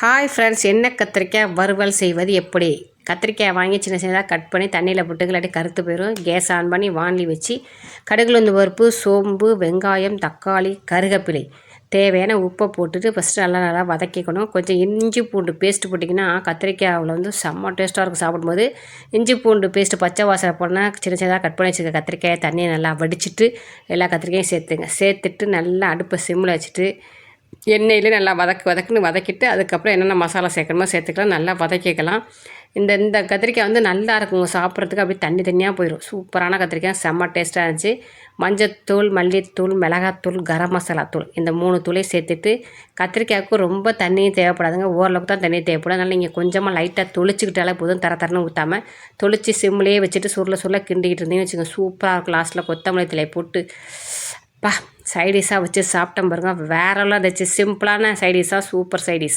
Hi friends என்ன கத்திரிக்காய் வறுவல் செய்வது எப்படி? கத்திரிக்காய் வாங்கி சின்ன சின்னதாக கட் பண்ணி தண்ணியில் போட்டு இல்லாட்டி கருத்து போயிடும் கேஸ் ஆன் பண்ணி வாங்கி வச்சு கடுகுலுந்து பருப்பு சோம்பு வெங்காயம் தக்காளி கருகப்பிலை தேவையான உப்பை போட்டுட்டு ஃபஸ்ட்டு நல்லா நல்லா வதக்கிக்கணும். கொஞ்சம் இஞ்சி பூண்டு பேஸ்ட்டு போட்டிங்கன்னா கத்திரிக்காயில் வந்து செம்ம டேஸ்ட்டாக இருக்கும் சாப்பிடும்போது. இஞ்சி பூண்டு பேஸ்ட்டு பச்சை வாசனை போனால் சின்ன சின்னதாக கட் பண்ணி வச்சுருக்க கத்திரிக்காயை தண்ணியை நல்லா வடிச்சிட்டு எல்லா கத்திரிக்காயும் சேர்த்துங்க. சேர்த்துட்டு நல்லா அடுப்பை சிம்மில் வச்சுட்டு எண்ணெயிலே நல்லா வதக்கு வதக்குன்னு வதக்கிட்டு அதுக்கப்புறம் என்னென்ன மசாலா சேர்க்கணுமோ சேர்த்துக்கலாம் நல்லா வதக்கிக்கலாம். இந்த இந்த கத்திரிக்காய் வந்து நல்லா இருக்குங்க சாப்பிட்றதுக்கு அப்படியே தண்ணி தண்ணியாக போயிடும் சூப்பரான கத்திரிக்காய் செம்ம டேஸ்ட்டாக இருந்துச்சு. மஞ்சத்தூள் மல்லித்தூள் மிளகாத்தூள் கரம் மசாலா தூள் இந்த மூணு தூளையும் சேர்த்துட்டு கத்திரிக்காய்க்கு ரொம்ப தண்ணியும் தேவைப்படாதுங்க. ஓரளவுக்கு தான் தண்ணி தேவைப்படும். அதனால் நீங்கள் கொஞ்சமாக லைட்டாக தொளிச்சிக்கிட்டாலே போதும் தர தரன்னு ஊற்றாமல் தொளிச்சு சிம்லேயே வச்சுட்டு சுருள சுருள கிண்டிக்கிட்டு இருந்தீங்கன்னு வச்சுக்கோங்க. சூப்பராக இருக்கும். லாஸ்ட்டில் கொத்தமல்லி தலையை போட்டு பா சைடிஷாக வச்சு சாப்பிட்டேன் பாருங்க. வேறெல்லாம் இருந்துச்சு சிம்பிளான சைடிஷாக சூப்பர் சைடிஷ்